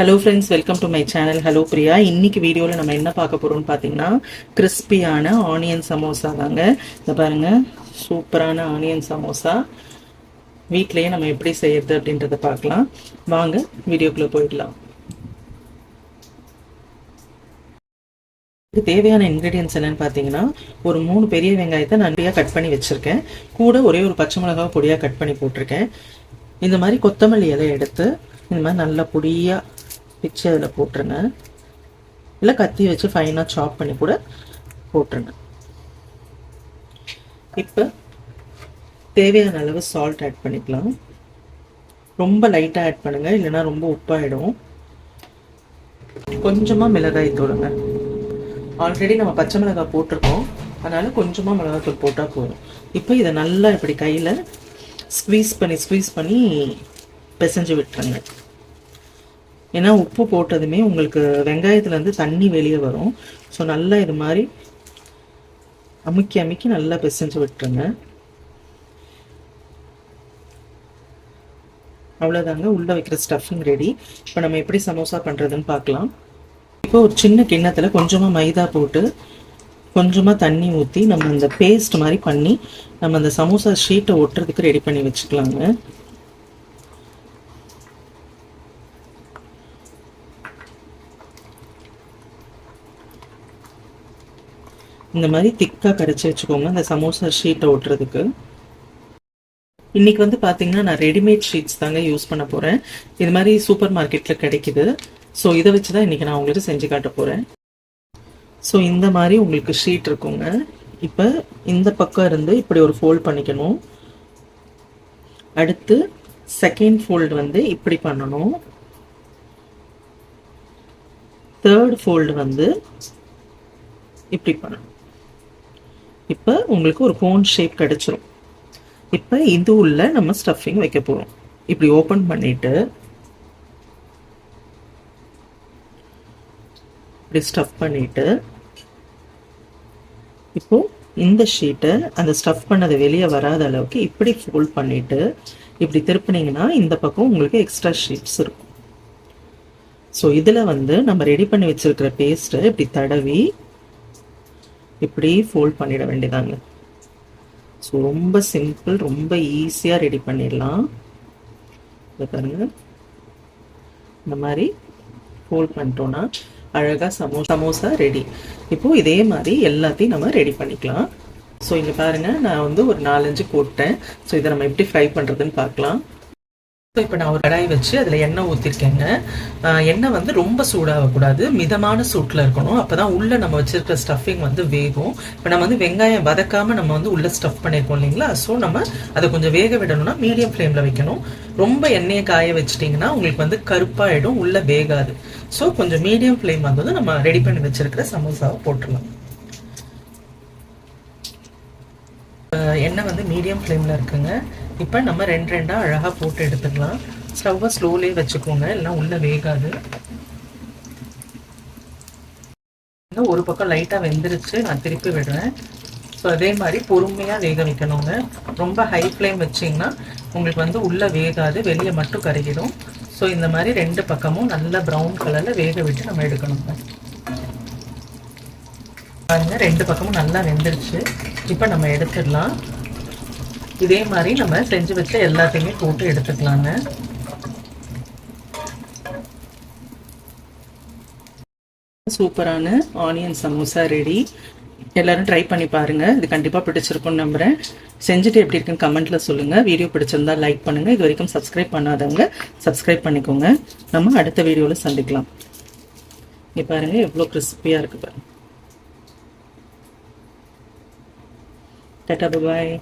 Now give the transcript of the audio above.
Hello friends welcome to my channel hello Priya இன்னைக்கு வீடியோவில் நம்ம என்ன பார்க்க போறோம்னு பார்த்தீங்கன்னா கிறிஸ்பியான ஆனியன் சமோசா தாங்க. இதை பாருங்க சூப்பரான ஆனியன் சமோசா வீட்லயே நம்ம எப்படி செய்யறது அப்படின்றத பார்க்கலாம். வாங்க வீடியோக்குள்ள போயிடலாம். இதுக்கு தேவையான இன்க்ரீடியன்ஸ் என்னன்னு பார்த்தீங்கன்னா ஒரு மூணு பெரிய வெங்காயத்தை நான் நிறையா கட் பண்ணி வச்சுருக்கேன். கூட ஒரே ஒரு பச்சை மிளகாவை பொடியாக கட் பண்ணி போட்டிருக்கேன். இந்த மாதிரி கொத்தமல்லி இலை எடுத்து இந்த மாதிரி நல்லா பொடியாக பிச்சு அதில் போட்டுருங்க. இல்லை கத்தி வச்சு ஃபைனாக சாப் பண்ணி கூட போட்டுருங்க. இப்போ தேவையான அளவு சால்ட் ஆட் பண்ணிக்கலாம். ரொம்ப லைட்டாக ஆட் பண்ணுங்கள் இல்லைன்னா ரொம்ப உப்பாயிடும். கொஞ்சமாக மிளகாய் தூளுங்க. ஆல்ரெடி நம்ம பச்சை மிளகாய் போட்டிருக்கோம். அதனால் கொஞ்சமாக மிளகாத்தூள் போட்டால் போதும். இப்போ இதை நல்லா இப்படி கையில் ஸ்க்வீஸ் பண்ணி ஸ்க்வீஸ் பண்ணி பிசைஞ்சு விட்டுருங்க. ஏன்னா உப்பு போட்டதுமே உங்களுக்கு வெங்காயத்துலேருந்து தண்ணி வெளியே வரும். ஸோ நல்லா இது மாதிரி அமுக்கி அமுக்கி நல்லா பிசைஞ்சு விட்டுருங்க. அவ்வளோதாங்க உள்ளே வைக்கிற ஸ்டஃபிங் ரெடி இப்போ நம்ம எப்படி சமோசா பண்ணுறதுன்னு பார்க்கலாம். இப்போ ஒரு சின்ன கிண்ணத்தில் கொஞ்சமாக மைதா போட்டு கொஞ்சமாக தண்ணி ஊற்றி நம்ம அந்த பேஸ்ட் மாதிரி பண்ணி நம்ம அந்த சமோசா ஷீட்டை ஒட்டுறதுக்கு ரெடி பண்ணி வச்சுக்கலாங்க. இந்த மாதிரி திக்காக கரைச்சி வச்சுக்கோங்க அந்த சமோசா ஷீட்டை ஒட்டுறதுக்கு. இன்னைக்கு வந்து பார்த்தீங்கன்னா நான் ரெடிமேட் ஷீட்ஸ் தாங்க யூஸ் பண்ண போகிறேன் இது மாதிரி சூப்பர் மார்க்கெட்டில் கிடைக்குது. ஸோ இதை வச்சு தான் இன்றைக்கி நான் உங்களுக்கு செஞ்சு காட்ட போகிறேன் ஸோ இந்த மாதிரி உங்களுக்கு ஷீட் இருக்குங்க. இப்போ இந்த பக்கம் இருந்து இப்படி ஒரு ஃபோல்ட் பண்ணிக்கணும். அடுத்து செகண்ட் ஃபோல்டு வந்து இப்படி பண்ணணும். தேர்ட் ஃபோல்டு வந்து இப்படி பண்ணணும். இப்போ உங்களுக்கு ஒரு கோன் ஷேப் கிடைச்சிரும். இப்போ இது உள்ள நம்ம ஸ்டஃபிங் வைக்க போகிறோம் இப்படி ஓப்பன் பண்ணிவிட்டு இப்படி ஸ்டஃப் பண்ணிவிட்டு இப்போது இந்த ஷீட்டை அந்த ஸ்டஃப் பண்ணது வெளியே வராத அளவுக்கு இப்படி ஃபோல்ட் பண்ணிவிட்டு இப்படி திருப்பினீங்கன்னா இந்த பக்கம் உங்களுக்கு எக்ஸ்ட்ரா ஷீட்ஸ் இருக்கும். ஸோ இதில் வந்து நம்ம ரெடி பண்ணி வச்சிருக்கிற பேஸ்ட்டை இப்படி தடவி இப்படி ஃபோல்ட் பண்ணிட வேண்டியதாங்க. ஸோ ரொம்ப சிம்பிள் ரொம்ப ஈஸியாக ரெடி பண்ணிடலாம். பாருங்க. இந்த மாதிரி ஃபோல்ட் பண்ணிட்டோன்னா அழகாக சமோ சமோசா ரெடி இப்போது இதே மாதிரி எல்லாத்தையும் நம்ம ரெடி பண்ணிக்கலாம். ஸோ இங்கே பாருங்கள் நான் வந்து ஒரு நாலஞ்சு போட்டேன். ஸோ இதை நம்ம எப்படி ஃப்ரை பண்ணுறதுன்னு பார்க்கலாம். இப்போ நான் ஒரு கடாய் வச்சு அதில் எண்ணெய் ஊற்றிருக்கேங்க எண்ணெய் வந்து ரொம்ப சூடாகக்கூடாது. மிதமான சூட்டில் இருக்கணும். அப்போ தான் உள்ளே நம்ம வச்சுருக்க ஸ்டஃபிங் வந்து வேகும். இப்போ நம்ம வந்து வெங்காயம் வதக்காமல் நம்ம வந்து உள்ளே ஸ்டஃப் பண்ணியிருக்கோம் இல்லைங்களா? ஸோ நம்ம அதை கொஞ்சம் வேக விடணும்னா மீடியம் ஃப்ளேமில் வைக்கணும். ரொம்ப எண்ணெயை காய வச்சிட்டிங்கன்னா உங்களுக்கு வந்து கருப்பாயிடும் உள்ளே வேகாது. ஸோ கொஞ்சம் மீடியம் ஃப்ளேம் வந்து நம்ம ரெடி பண்ணி வச்சிருக்கிற சமோசாவை போட்டுடலாம். எண்ணெய் வந்து மீடியம் ஃப்ளேமில் இருக்குங்க. இப்போ நம்ம ரெண்டு ரெண்டாக அழகாக போட்டு எடுத்துக்கலாம். ஸ்டவ்வை ஸ்லோலே வச்சுக்கோங்க இல்லைனா உள்ளே வேகாது. ஒரு பக்கம் லைட்டாக வெந்துருச்சு நான் திருப்பி விடுறேன். ஸோ அதே மாதிரி பொறுமையாக வேக வைக்கணுங்க. ரொம்ப ஹை ஃப்ளேம் வச்சிங்கன்னா உங்களுக்கு வந்து உள்ளே வேகாது வெளியே மட்டும் கருகிடும் ஸோ இந்த மாதிரி ரெண்டு பக்கமும் நல்ல ப்ரௌன் கலரில் வேக விட்டு நம்ம எடுக்கணுங்க. பாருங்கள் ரெண்டு பக்கமும் நல்லா வெந்துருச்சு. இப்போ நம்ம எடுத்துடலாம். இதே மாதிரி நம்ம செஞ்சு வச்ச எல்லாத்தையுமே போட்டு எடுத்துக்கலாங்க. சூப்பரான ஆனியன் சமோசா ரெடி. எல்லாரும் ட்ரை பண்ணி பாருங்க. இது கண்டிப்பாக பிடிச்சிருக்கும்னு நம்புறேன். செஞ்சுட்டு எப்படி இருக்குன்னு கமெண்ட்ல சொல்லுங்க. வீடியோ பிடிச்சிருந்தா லைக் பண்ணுங்க. இது வரைக்கும் சப்ஸ்கிரைப் பண்ணாதவங்க சப்ஸ்கிரைப் பண்ணிக்கோங்க. நம்ம அடுத்த வீடியோவில் சந்திக்கலாம். இங்கே பாருங்க எவ்வளோ கிறிஸ்பியாக இருக்கு பாருங்க. டாட்டா பாய்